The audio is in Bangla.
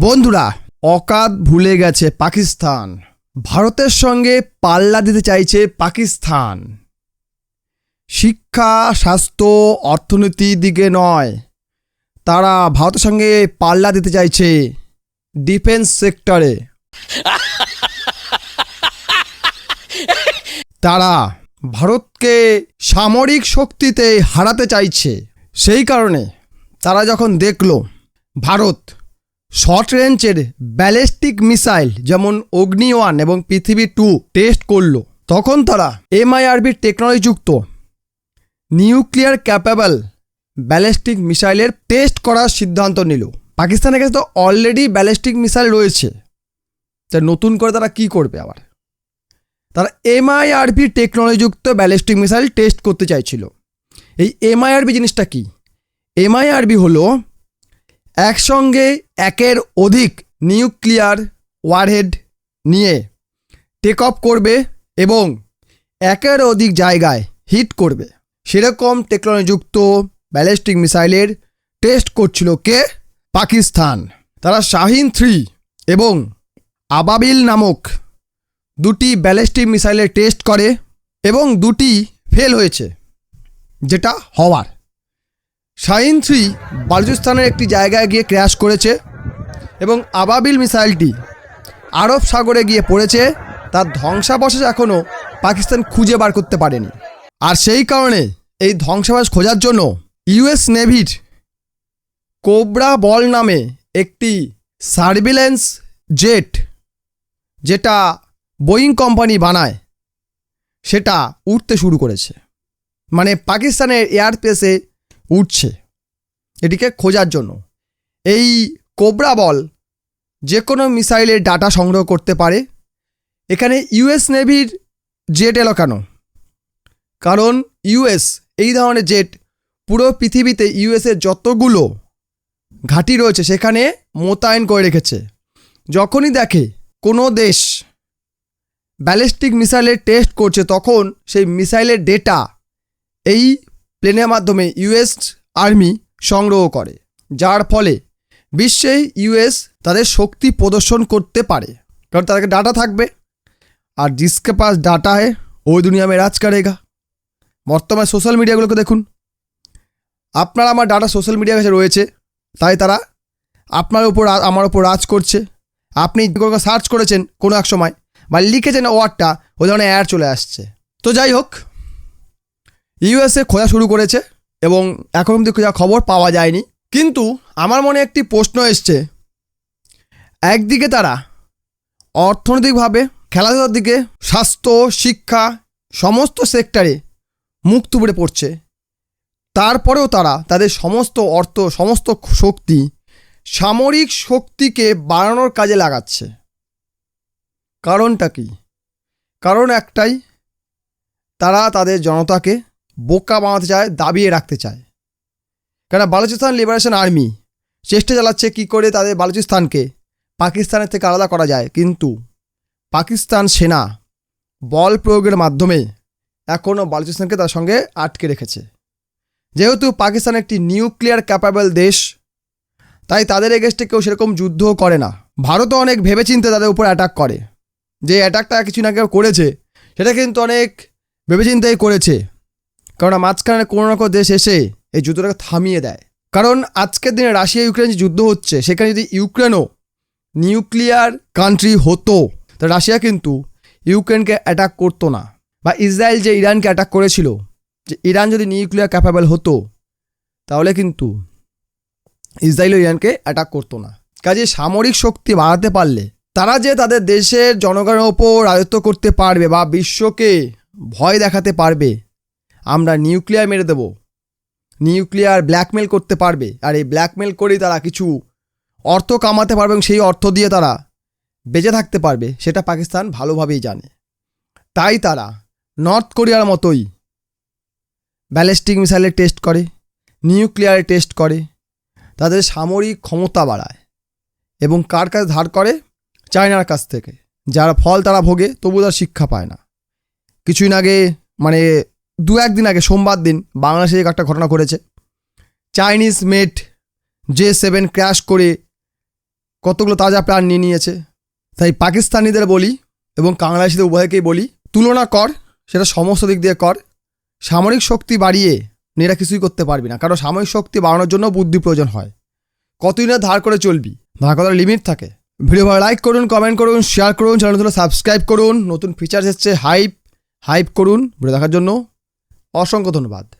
বন্ধুরা, অকাত ভুলে গেছে পাকিস্তান। ভারতের সঙ্গে পাল্লা দিতে চাইছে পাকিস্তান। শিক্ষা, স্বাস্থ্য অর্থনীতির দিকে নয়। তারা ভারতের সঙ্গে পাল্লা দিতে চাইছে ডিফেন্স সেক্টরে। তারা ভারতকে সামরিক শক্তিতে হারাতে চাইছে। সেই কারণে তারা যখন দেখল, ভারত শর্ট রেঞ্জের ব্যালিস্টিক মিসাইল যেমন অগ্নি ওয়ান এবং পৃথিবী টু টেস্ট করল। তখন তারা এমআইআরবির টেকনোলজিযুক্ত, নিউক্লিয়ার ক্যাপেবল ব্যালিস্টিক মিসাইলের টেস্ট করার সিদ্ধান্ত নিল। পাকিস্তানের কাছে তো অলরেডি ব্যালিস্টিক মিসাইল রয়েছে। তা নতুন করে তারা কি করবে আবার? তারা এমআইআরবি টেকনোলজিযুক্ত ব্যালিস্টিক মিসাইল টেস্ট করতে চাইছিল। এই এমআইআরবি জিনিসটা কি? এমআইআরবি হলো একসঙ্গে একের অধিক নিউক্লিয়ার ওয়ারহেড নিয়ে টেক অফ করবে এবং একের অধিক জায়গায় হিট করবে। সেরকম টেকনোলজিযুক্ত ব্যালিস্টিক মিসাইলের টেস্ট করছিল কে? পাকিস্তান। তারা শাহিন থ্রি এবং আবাবিল নামক দুটি ব্যালিস্টিক মিসাইলের টেস্ট করে এবং দুটি ফেল হয়েছে, যেটা হওয়ার। শাহিন থ্রি বালুচিস্তানের একটি জায়গায় গিয়ে ক্র্যাশ করেছে এবং আবাবিল মিসাইলটি আরব সাগরে গিয়ে পড়েছে, তার ধ্বংসাবশেষ এখনও পাকিস্তান খুঁজে বার করতে পারেনি। আর সেই কারণে এই ধ্বংসাবশেষ খোঁজার জন্য ইউএস নেভির কোবরা বল নামে একটি সার্ভিলেন্স জেট, যেটা বোয়িং কোম্পানি বানায়, সেটা উঠতে শুরু করেছে। মানে পাকিস্তানের এয়ারস্পেসে উঠছে। এটিকে খোঁজার জন্য। এই কোবরা বল যে কোনো মিসাইলের ডাটা সংগ্রহ করতে পারে। এখানে ইউএস নেভির জেট এলো কেন? কারণ ইউএস এই ধরনের জেট পুরো পৃথিবীতে ইউএসের যতগুলো ঘাঁটি রয়েছে সেখানে মোতায়েন করে রেখেছে। যখনই দেখে কোনো দেশ ব্যালিস্টিক মিসাইলের টেস্ট করছে, তখন সেই মিসাইলের ডেটা এই প্লেনের মাধ্যমে ইউএস আর্মি সংগ্রহ করে, যার ফলে বিশ্বে ইউএস তাদের শক্তি প্রদর্শন করতে পারে। কারণ তাদেরকে ডাটা থাকবে। আর জিসকে পাস ডাটা है ওই দুনিয়া में রাজ করেগা। বর্তমানে সোশ্যাল মিডিয়াগুলোকে দেখুন। আপনার আমার ডাটা সোশ্যাল মিডিয়ার কাছে রয়েছে, তাই তারা আপনার উপর আমার উপর রাজ করছে। আপনি সার্চ করেছেন কোনো এক সময় বা লিখেছেন ওয়ার্ডটা, ওই ধরনের অ্যাড চলে আসছে। তো যাই হোক ইউএসএ খোঁজা শুরু করেছে এবং এখন অব্দি খোঁজা খবর পাওয়া যায়নি। কিন্তু আমার মনে একটি প্রশ্ন এসছে। একদিকে তারা অর্থনৈতিকভাবে, খেলাধুলার দিকে, স্বাস্থ্য, শিক্ষা, সমস্ত সেক্টরে মুখ তুবড়ে পড়ছে। তারপরেও তারা তাদের সমস্ত অর্থ, সমস্ত শক্তি, সামরিক শক্তিকে বাড়ানোর কাজে লাগাচ্ছে। কারণটা কি? কারণ একটাই, তারা তাদের জনতাকে বোকা বানাতে চায়, দাবিয়ে রাখতে চায়। কেন বালুচিস্তান লিবারেশন আর্মি চেষ্টা চালাচ্ছে কি করে তাদের বালুচিস্তানকে পাকিস্তানের থেকে আলাদা করা যায়। কিন্তু পাকিস্তান সেনা বল প্রয়োগের মাধ্যমে এখনও বালুচিস্তানকে তার সঙ্গে আটকে রেখেছে। যেহেতু পাকিস্তান একটি নিউক্লিয়ার ক্যাপাবল দেশ, তাই তাদের এগেস্টে কেউ সেরকম যুদ্ধও করে না। ভারতও অনেক ভেবেচিন্তে তাদের উপর অ্যাটাক করে। যে অ্যাটাকটা কিছু না কেউ করেছে, সেটা কিন্তু অনেক ভেবেচিন্তেই করেছে। কারণ মাঝখানে কোনো না কোনো দেশ এসে এই যুদ্ধটাকে থামিয়ে দেয়। কারণ আজকের দিনে রাশিয়া ইউক্রেন যে যুদ্ধ হচ্ছে, সেখানে যদি ইউক্রেনও নিউক্লিয়ার কান্ট্রি হতো, তো রাশিয়া কিন্তু ইউক্রেনকে অ্যাটাক করতো না। বা ইসরায়েল যে ইরানকে অ্যাটাক করেছিল, যে ইরান যদি নিউক্লিয়ার ক্যাপাবল হতো, তাহলে কিন্তু ইসরায়েল ও ইরানকে অ্যাটাক করতো না। কাজে সামরিক শক্তি বাড়াতে পারলে, তারা যে তাদের দেশের জনগণের ওপর রাজত্ব করতে পারবে বা বিশ্বকে ভয় দেখাতে পারবে আমরা নিউক্লিয়ার মেরে দেব। নিউক্লিয়ার ব্ল্যাকমেল করতে পারবে। আর এই ব্ল্যাকমেল করেই তারা কিছু অর্থ কামাতে পারবে এবং সেই অর্থ দিয়ে তারা বেঁচে থাকতে পারবে, সেটা পাকিস্তান ভালোভাবেই জানে। তাই তারা নর্থ কোরিয়ার মতোই ব্যালিস্টিক মিসাইলের টেস্ট করে নিউক্লিয়ারের টেস্ট করে, তাদের সামরিক ক্ষমতা বাড়ায় এবং কার কাছে ধার করে? চায়নার কাছ থেকে। যার ফল তারা ভোগে, তবু তার শিক্ষা পায় না। কিছুদিন আগে মানে দু একদিন আগে সোমবার দিন বাংলাদেশে একটা ঘটনা ঘটেছে। Chinese made J seven crash করে কতগুলো তাজা প্ল্যান নিয়ে নিয়েছে। তাই পাকিস্তানিদের বলি এবং বাংলাদেশিদের উভয়কেই বলি, তুলনা কর, সেটা সমস্ত দিক দিয়ে কর। সামরিক শক্তি বাড়িয়ে এরা কিছুই করতে পারবি না, কারণ সামরিক শক্তি বাড়ানোর জন্য বুদ্ধি প্রয়োজন হয়। কতদিন আর ধার করে চলবি, ধার করার লিমিট থাকে। ভিডিও ভালো লাইক করুন কমেন্ট করুন শেয়ার করুন চ্যানেলগুলো সাবস্ক্রাইব করুন, নতুন ফিচার্স এসছে হাইপ হাইপ করুন। ভিডিও দেখার জন্য অসংখ্য ধন্যবাদ।